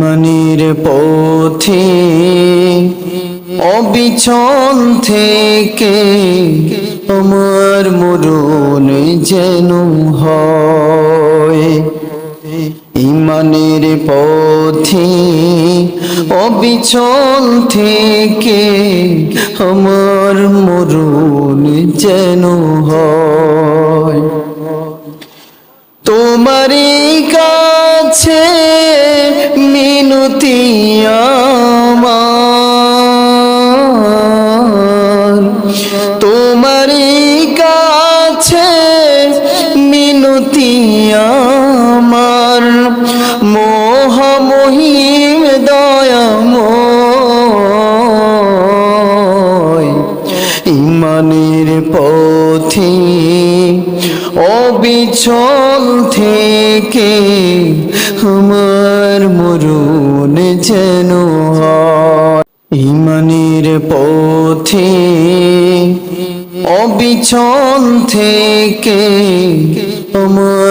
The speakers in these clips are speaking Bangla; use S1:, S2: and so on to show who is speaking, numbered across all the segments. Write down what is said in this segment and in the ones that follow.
S1: ইমানের পথে অবিচল থেকে আমার মরণ যেন হয়। ইমানের পথে অবিচল থেকে আমার মরণ যেন হয়। তোমারই কাছে মোহমহিম দয়াময় ইমানের পথে অবিচল থেকে আমার মরণ যেন ইমানের পথে অবিচল থেকে আমার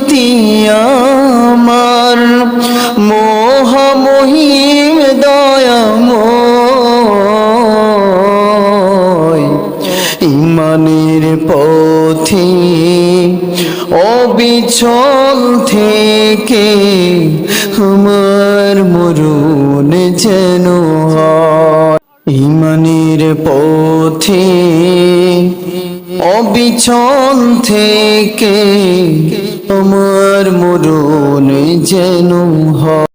S1: মিনতি আমার। মোহমহিম দয়াময়। ইমানের পথে অবিচল থেকে আমার মরণ যেন ইমানের পথে অবিচল থেকে তোমার মরণ যেন হয়।